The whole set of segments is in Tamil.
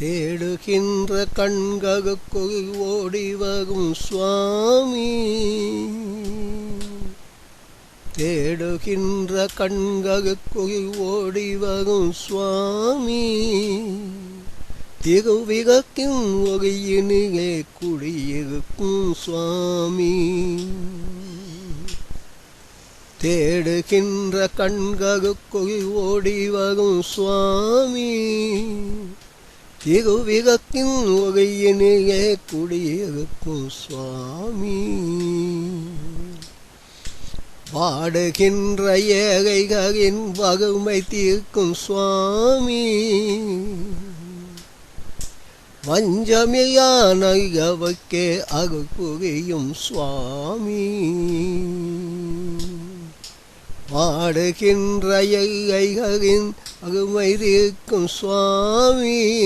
தேடுகின்ற கண்களுக்குள் ஓடிவகும் சுவாமி. தேடுகின்ற கண்களுக்குள் ஓடிவகும் சுவாமி. திருவிகத்தின் ஒளியினிலே குடியிருக்கும் சுவாமி. தேடுகின்ற கண்களுக்குள் ஓடிவகும் சுவாமி. திருவிகத்தின் ஒளியினிலே குடியிருக்கும் சுவாமி. பாடுகின்ற ஏழைகளின் வகுமை தீர்க்கும் சுவாமி. வஞ்சமியான அவக்கே அகு புரியும் சுவாமி. பாடுகின்ற எல்லைகளின் அருமை தீர்க்கும் சுவாமி.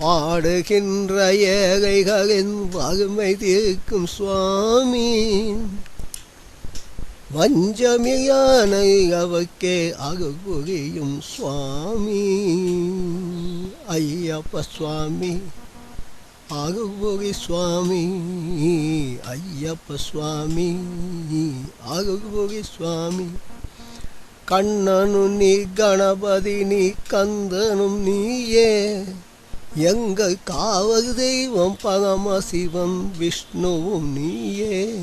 பாடுகின்ற ஏழைகளின் வறுமை தீர்க்கும் சுவாமி. வஞ்சமியான அவக்கே அருள் புரியும் சுவாமி. ஐயப்ப சுவாமி. அருள்புரி சுவாமி ஐயப்ப சுவாமி அருள்புரி சுவாமி. கண்ணனும் நீ கணபதி நீ கந்தனும் நீயே. எங்கள் காவல் தெய்வம் பரம சிவம் விஷ்ணுவும் நீயே.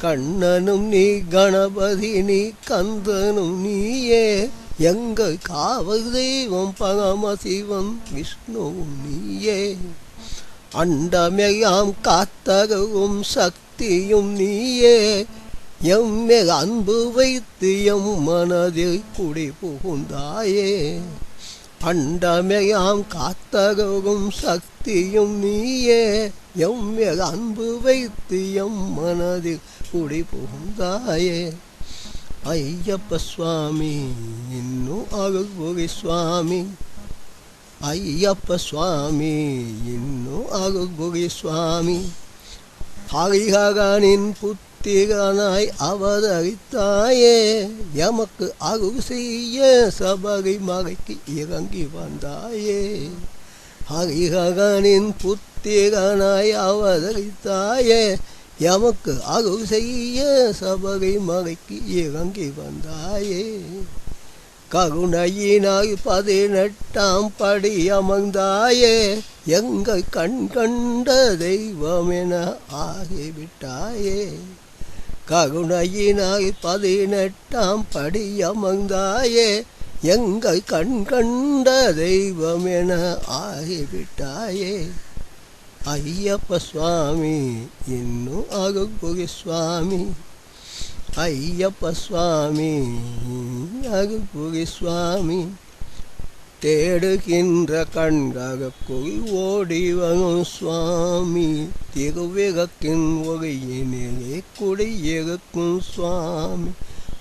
கண்ணனும் நீ கணபதி நீ கந்தனும் நீயே. எங்கள் காவல் தெய்வம் பரம சிவம் விஷ்ணுவும் நீயே. அண்டமையாம் காத்தகவும் சக்தியும் நீயே. எம்மே அன்பு வைத்து எம் மனதில் குடி புகுந்தாயே. அண்டமையாம் காத்தகவும் சக்தியும் நீயே. எம்மே அன்பு வைத்து எம் மனதில் குடி புகுந்தாயே. ஐயப்ப சுவாமி இன்னும் அருள்புரி சுவாமி. ஐயப்ப சுவாமி இன்னும் அருள்புரி சுவாமி. ஹரிஹரனின் புத்திரனாய் அவதரித்தாயே எமக்கு அருள் செய்ய சபரி மறைக்கு இறங்கி வந்தாயே. ஹரிஹரனின் புத்திரனாய் அவதரித்தாயே எமக்கு அருள் செய்ய சபரி மறைக்கு இறங்கி வந்தாயே. கருணையினால் பதினெட்டாம் படி அமர்ந்தாயே எங்கள் கண் கண்ட தெய்வமென ஆகிவிட்டாயே. கருணையினால் பதினெட்டாம் படி அமர்ந்தாயே எங்கள் கண் கண்ட தெய்வமென ஆகிவிட்டாயே. ஐயப்ப சுவாமி இன்னும் அருள்புரி சுவாமி ஐயப்ப சுவாமி அருள்புரி சுவாமி தேடுகின்ற கண்காக குகி ஓடிவனும் சுவாமி திருவிகத்தின் ஒளியினிலே குடியிருக்கும் சுவாமி.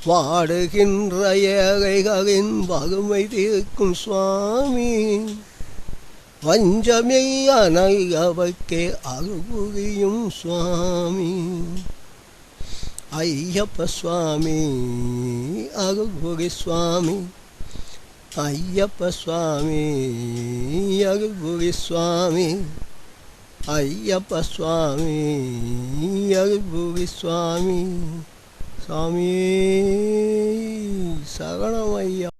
வாடுகின்ற ஏகைகளின் வகுமை தீர்க்கும் சுவாமி. வஞ்சமையான அவைக்கே அருள்புரியும் சுவாமி. ஐயப்ப சுவாமி அருள்புரி சுவாமி ஐயப்ப சுவாமி அருள்புரி சுவாமி ஐயப்ப சுவாமி அருள்புரி சுவாமி சுவாமி சரணம் ஐயா